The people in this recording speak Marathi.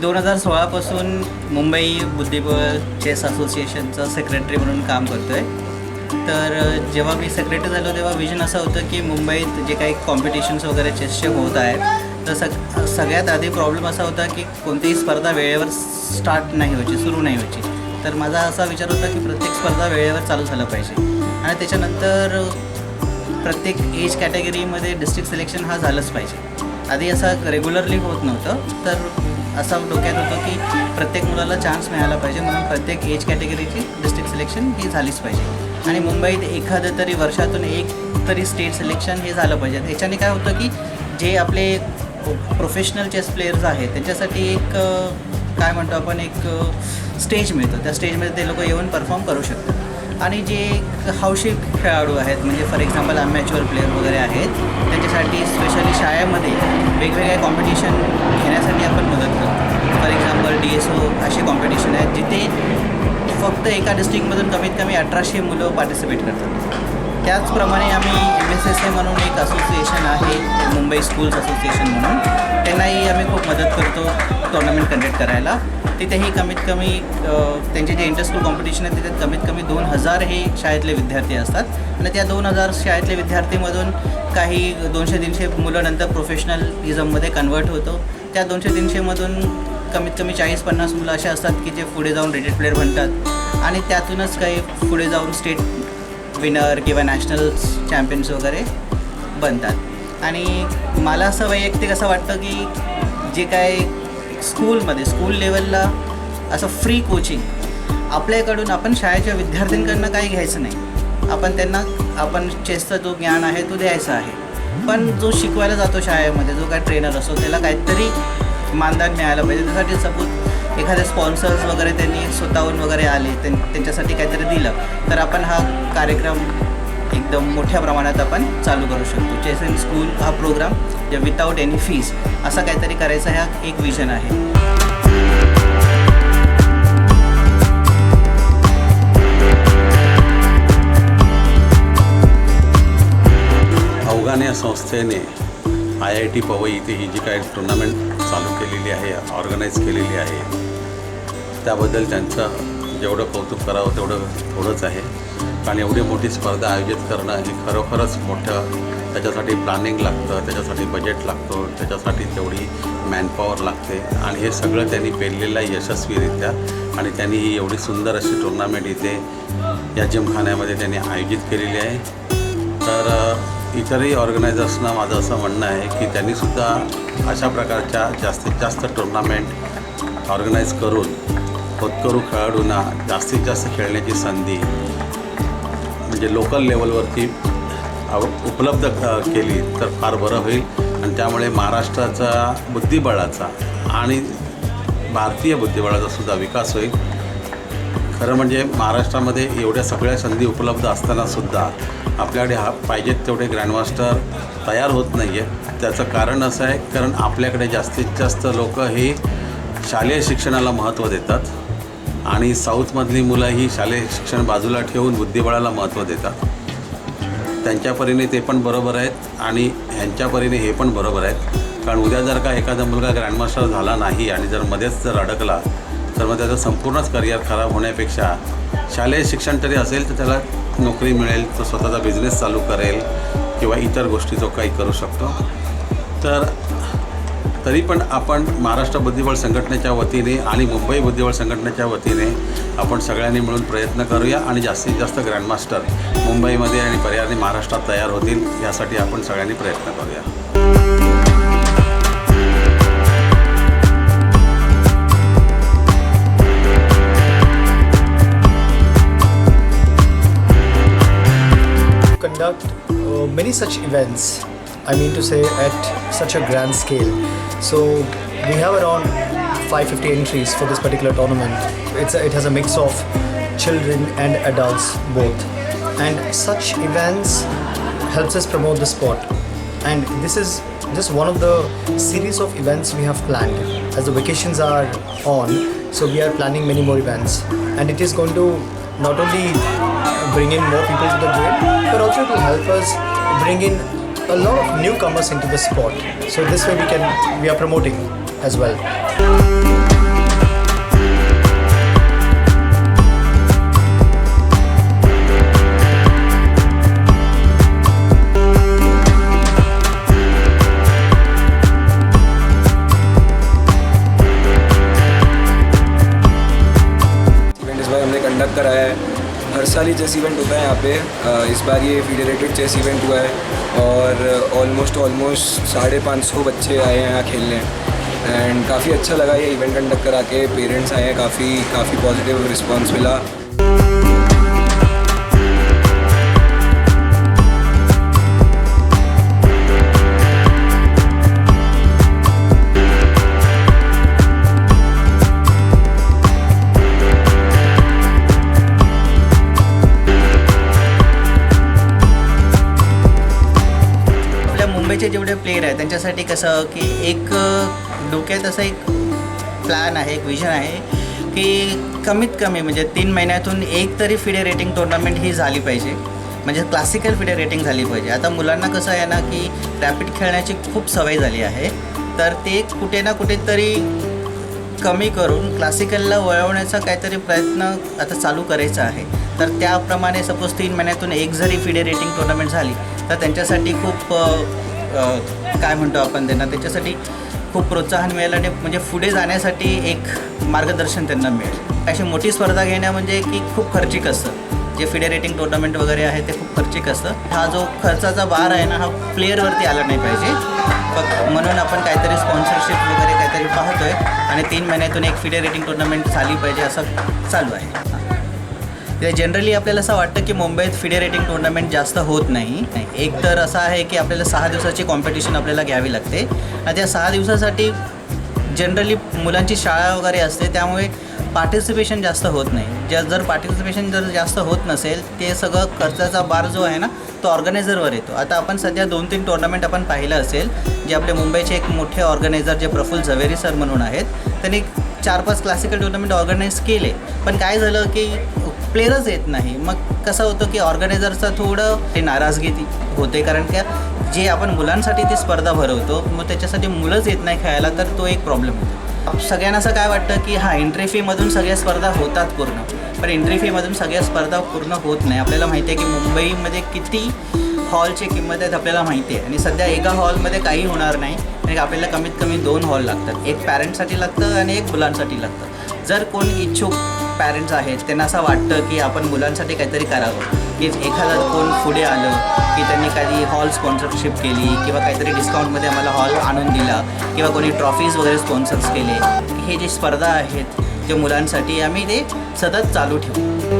दोन हजार सोळापासून मुंबई बुद्धिबळ चेस असोसिएशनचं सेक्रेटरी म्हणून काम करतो आहे तर जेव्हा मी सेक्रेटरी झालो तेव्हा विजन असं होतं की मुंबईत जे काही कॉम्पिटिशन्स वगैरे चेसचे होत आहेत तर सग सगळ्यात आधी प्रॉब्लेम असा होता की कोणतीही स्पर्धा वेळेवर स्टार्ट नाही व्हायची सुरू नाही व्हायची. तर माझा असा विचार होता की प्रत्येक स्पर्धा वेळेवर चालू झालं पाहिजे. आणि त्याच्यानंतर प्रत्येक एज कॅटेगरीमध्ये डिस्ट्रिक्ट सिलेक्शन हा झालंच पाहिजे. आधी असं रेग्युलरली होत नव्हतं तर असं डोक्यात होतं की प्रत्येक मुलाला चान्स मिळाला पाहिजे म्हणून प्रत्येक एज कॅटेगरीची डिस्ट्रिक्ट सिलेक्शन ही झालीच पाहिजे. आणि मुंबईत एखादं तरी वर्षातून एक तरी स्टेट सिलेक्शन हे झालं पाहिजे. याच्याने काय होतं की जे आपले प्रोफेशनल चेस प्लेयर्स आहेत त्यांच्यासाठी एक काय म्हणतो आपण एक स्टेज मिळतो. त्या स्टेजमध्ये ते लोक येऊन परफॉर्म करू शकतात. आणि जे हौशी खेळाडू आहेत म्हणजे फॉर एक्झाम्पल अमॅच्युअर प्लेअर वगैरे आहेत त्यांच्यासाठी स्पेशली शाळेमध्ये वेगवेगळे कॉम्पिटिशन घेण्यासाठी आपण मदत करतो. For example D S O असे कॉम्पिटिशन आहेत जिथे फक्त एका डिस्ट्रिक्टमधून कमीत कमी अठराशे मुलं पार्टिसिपेट करतात. त्याचप्रमाणे आम्ही एम एस एस ए म्हणून एक असोसिएशन आहे मुंबई स्कूल्स असोसिएशन म्हणून. त्यांनाही आम्ही खूप मदत करतो टुर्नामेंट कंडक्ट करायला. तिथेही कमीत कमी त्यांचे जे इंटरस्कूल कॉम्पिटिशन आहे तिथे कमीत कमी दोन हजार हे शाळेतले विद्यार्थी असतात. आणि त्या दोन हजार शाळेतले विद्यार्थीमधून काही दोनशे तीनशे मुलं नंतर प्रोफेशनलिझममध्ये कन्वर्ट होतो. त्या दोनशे तीनशेमधून कमीत कमी चाळीस पन्नास मुलं असे असतात की जे पुढे जाऊन रेटेड प्लेअर बनतात. आणि त्यातूनच काही पुढे जाऊन स्टेट विनर किंवा नॅशनल चॅम्पियन्स वगैरे बनतात. आणि मला असं वैयक्तिक असं वाटतं की जे काय स्कूलमध्ये स्कूल लेवलला असं फ्री कोचिंग आपल्याकडून आपण शाळेच्या विद्यार्थ्यांकडनं काही घ्यायचं नाही. आपण त्यांना आपण चेसचं जो ज्ञान आहे तो द्यायचा आहे. पण जो शिकवायला जातो शाळेमध्ये जो काय ट्रेनर असतो त्याला काहीतरी मानधन मिळायला पाहिजे. त्यासाठी सपोज एखादे स्पॉन्सर्स वगैरे त्यांनी स्वतःहून वगैरे आले त्यांच्यासाठी काहीतरी दिलं तर आपण हा कार्यक्रम एकदम मोठ्या प्रमाणात आपण चालू करू शकतो. चेस इन स्कूल हा प्रोग्राम जे विदाऊट एनी फीज असा काहीतरी करायचा हा एक विजन आहे. अवघान संस्थेने आय आय टी पवई इथे ही जी काय टुर्नामेंट चालू केलेली आहे ऑर्गनाईज केलेली आहे त्याबद्दल त्यांचं जेवढं कौतुक करावं तेवढं थोडंच आहे. कारण एवढी मोठी स्पर्धा आयोजित करणं ही खरोखरच मोठं त्याच्यासाठी प्लॅनिंग लागतं त्याच्यासाठी बजेट लागतो त्याच्यासाठी तेवढी मॅनपॉवर लागते. आणि हे सगळं त्यांनी पेरलेलं आहे यशस्वीरित्या. आणि त्यांनी ही एवढी सुंदर अशी टुर्नामेंट इथे या जिमखान्यामध्ये त्यांनी आयोजित केलेली आहे. तर इतरही ऑर्गनायझर्सना माझं असं म्हणणं आहे की त्यांनीसुद्धा अशा प्रकारच्या जास्तीत जास्त टुर्नामेंट ऑर्गनाईज करून होतकरू खेळाडूंना जास्तीत जास्त खेळण्याची संधी म्हणजे लोकल लेवलवरती उपलब्ध केली तर फार बरं होईल. आणि त्यामुळे महाराष्ट्राचा बुद्धिबळाचा आणि भारतीय बुद्धिबळाचा सुद्धा विकास होईल. खरं म्हणजे महाराष्ट्रामध्ये एवढ्या सगळ्या संधी उपलब्ध असतानासुद्धा आपल्याकडे हा पाहिजेत तेवढे ग्रँडमास्टर तयार होत नाही आहे त्याचं कारण असं आहे कारण आपल्याकडे जास्तीत जास्त लोक हे शालेय शिक्षणाला महत्त्व देतात आणि साऊथमधली मुलं ही शालेय शिक्षण बाजूला ठेवून बुद्धिबळाला महत्त्व देतात. त्यांच्या परीने ते पण बरोबर आहेत आणि ह्यांच्या परीने हे पण बरोबर आहेत. कारण उद्या जर का एखादा मुलगा ग्रँडमास्टर झाला नाही आणि जर मध्येच जर अडकला तर मग त्याचं संपूर्णच करिअर खराब होण्यापेक्षा शालेय शिक्षण तरी असेल तर त्याला नोकरी मिळेल तो स्वतःचा बिझनेस चालू करेल किंवा इतर गोष्टी जो काही करू शकतो. तर तरी पण आपण महाराष्ट्र बुद्धिबळ संघटनेच्या वतीने आणि मुंबई बुद्धिबळ संघटनेच्या वतीने आपण सगळ्यांनी मिळून प्रयत्न करूया आणि जास्तीत जास्त ग्रँडमास्टर मुंबईमध्ये आणि पर्यायाने महाराष्ट्रात तयार होतील यासाठी आपण सगळ्यांनी प्रयत्न करूया. Many such events. I mean to say at such a grand scale. So we have around 550 entries for this particular tournament. It's a, it has a mix of children and adults both, and such events helps us promote the sport. And this is just one of the series of events we have planned. As the vacations are on, so we are planning many more events, and it is going to not only bring in more people to the game, but also it will help us bring in a lot of newcomers into the sport. So this way we can we are promoting as well. साल ही चेस इवेंट होता है यहाँ पे इस बार ये फेडरेटेड चेस इवेंट हुआ है और ऑलमोस्ट ऑलमोस्ट साढ़े पाँच सौ बच्चे आए हैं यहाँ खेलने। एंड काफ़ी अच्छा लगा ये इवेंट कंडक्ट करा के पेरेंट्स आए हैं, काफ़ी काफ़ी पॉजिटिव रिस्पॉन्स मिला। त्यांच्यासाठी कसं की एक डोक्यात असं एक प्लॅन आहे एक विजन आहे की कमीत कमी म्हणजे तीन महिन्यातून एक तरी फिडे रेटिंग टुर्नामेंट ही झाली पाहिजे. म्हणजे क्लासिकल फिडे रेटिंग झाली पाहिजे. आता मुलांना कसं आहे ना की रॅपिड खेळण्याची खूप सवय झाली आहे. तर ते कुठे ना कुठेतरी कमी करून क्लासिकलला वळवण्याचा काहीतरी प्रयत्न आता चालू करायचा आहे. तर त्याप्रमाणे सपोज तीन महिन्यातून एक जरी फिडे रेटिंग टुर्नामेंट झाली तर त्यांच्यासाठी खूप काय म्हणतो आपण त्यांना त्याच्यासाठी खूप प्रोत्साहन मिळेल आणि म्हणजे पुढे जाण्यासाठी एक मार्गदर्शन त्यांना मिळेल. अशी मोठी स्पर्धा घेणं म्हणजे की खूप खर्चिक असतं. जे फिडे रेटिंग टुर्नामेंट वगैरे आहे ते खूप खर्चिक असतं. हा जो खर्चाचा भार आहे ना हा प्लेअरवरती आला नाही पाहिजे. फक्त म्हणून आपण काहीतरी स्पॉन्सरशिप वगैरे काहीतरी पाहतोय आणि तीन महिन्यातून एक फिडे रेटिंग टुर्नामेंट झाली पाहिजे असं चालू आहे. जनरली आपल्याला असं वाटतं की मुंबईत फिडे रेटिंग टुर्नामेंट जास्त होत नाही. नाही, एक तर असं आहे की आपल्याला सहा दिवसाची कॉम्पिटिशन आपल्याला घ्यावी लागते. आणि त्या सहा दिवसासाठी जनरली मुलांची शाळा वगैरे असते त्यामुळे पार्टिसिपेशन जास्त होत नाही. ज्या जर पार्टिसिपेशन जर जास्त होत नसेल ते सगळं खर्चाचा बार जो आहे ना तो ऑर्गनायझरवर येतो. आता आपण सध्या दोन तीन टुर्नामेंट आपण पाहिलं असेल जे आपले मुंबईचे एक मोठे ऑर्गनायझर जे प्रफुल्ल झवेरी सर म्हणून आहेत त्यांनी चार पाच क्लासिकल टुर्नामेंट ऑर्गनाईज केले. पण काय झालं की प्लेयरच येत नाही. मग कसं होतं की ऑर्गनायझरचं थोडं ते नाराजगी होते. कारण का जे आपण मुलांसाठी ती स्पर्धा भरवतो मग त्याच्यासाठी मुलंच येत नाही खेळायला तर तो एक प्रॉब्लेम होतो. सगळ्यांना असं काय वाटतं की हा एंट्री फीमधून सगळ्या स्पर्धा होतात पूर्ण. पण एंट्री फीमधून सगळ्या स्पर्धा पूर्ण होत नाही. आपल्याला माहिती आहे की मुंबईमध्ये किती हॉलची किंमत आहेत आपल्याला माहिती आहे आणि सध्या एका हॉलमध्ये काही होणार नाही. आणि आपल्याला कमीत कमी दोन हॉल लागतात. एक पॅरेंट्ससाठी लागतं आणि एक मुलांसाठी लागतं. जर कोण इच्छुक पॅरेंट्स आहेत त्यांना असं वाटतं की आपण मुलांसाठी काहीतरी करावं. की एखादा कोण पुढे आलं की त्यांनी काही हॉल स्पॉन्सरशिप केली किंवा काहीतरी डिस्काउंटमध्ये आम्हाला हॉल आणून दिला किंवा कोणी ट्रॉफीज वगैरे स्पॉन्सर्स केले. हे जे स्पर्धा आहेत ते मुलांसाठी आम्ही ते सतत चालू ठेवू.